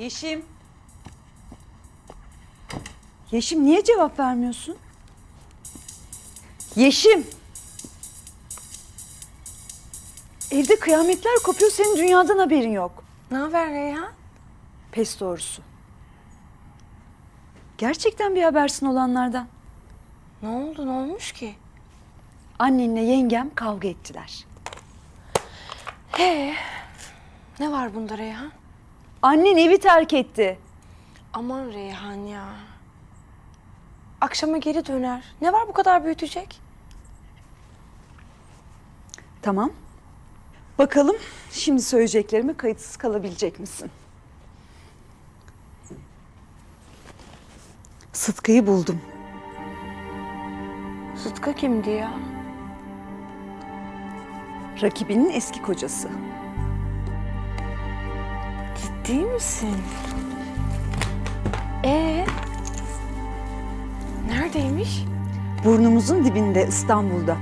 Yeşim. Yeşim niye cevap vermiyorsun? Yeşim. Evde kıyametler kopuyor senin dünyadan haberin yok. Ne haber Reyhan? Pes doğrusu. Gerçekten bir habersin olanlardan. Ne oldu ne olmuş ki? Annenle yengem kavga ettiler. He. Ne var bunda Reyhan? Annen evi terk etti. Aman Reyhan ya. Akşama geri döner. Ne var bu kadar büyütecek? Tamam. Bakalım şimdi söyleyeceklerime kayıtsız kalabilecek misin? Sıtkı'yı buldum. Sıtkı kimdi ya? Rakibinin eski kocası. Ciddi misin? Ee? Neredeymiş? Burnumuzun dibinde İstanbul'da.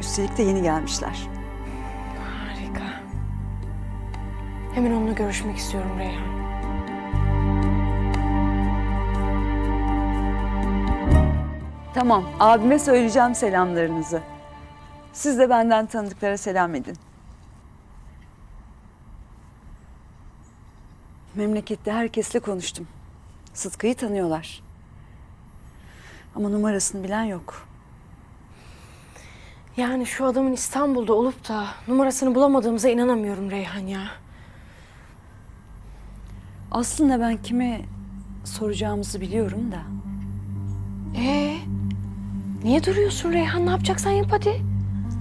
Üstelik de yeni gelmişler. Harika. Hemen onunla görüşmek istiyorum Reyhan. Tamam, abime söyleyeceğim selamlarınızı. Siz de benden tanıdıklara selam edin. Memlekette herkesle konuştum. Sıtkı'yı tanıyorlar. Ama numarasını bilen yok. Yani şu adamın İstanbul'da olup da numarasını bulamadığımıza inanamıyorum Reyhan ya. Aslında ben kime soracağımızı biliyorum da. Ee? Niye duruyorsun Reyhan? Ne yapacaksan yap hadi.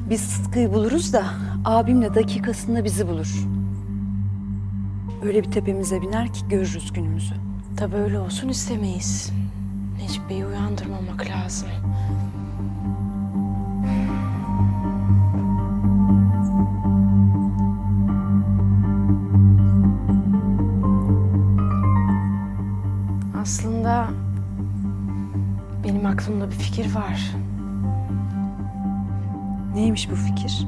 Biz Sıtkı'yı buluruz da abimle dakikasında bizi bulur. Öyle bir tepemize biner ki görürüz günümüzü. Tabii öyle olsun istemeyiz. Necip Bey'i uyandırmamak lazım. Aslında benim aklımda bir fikir var. Neymiş bu fikir?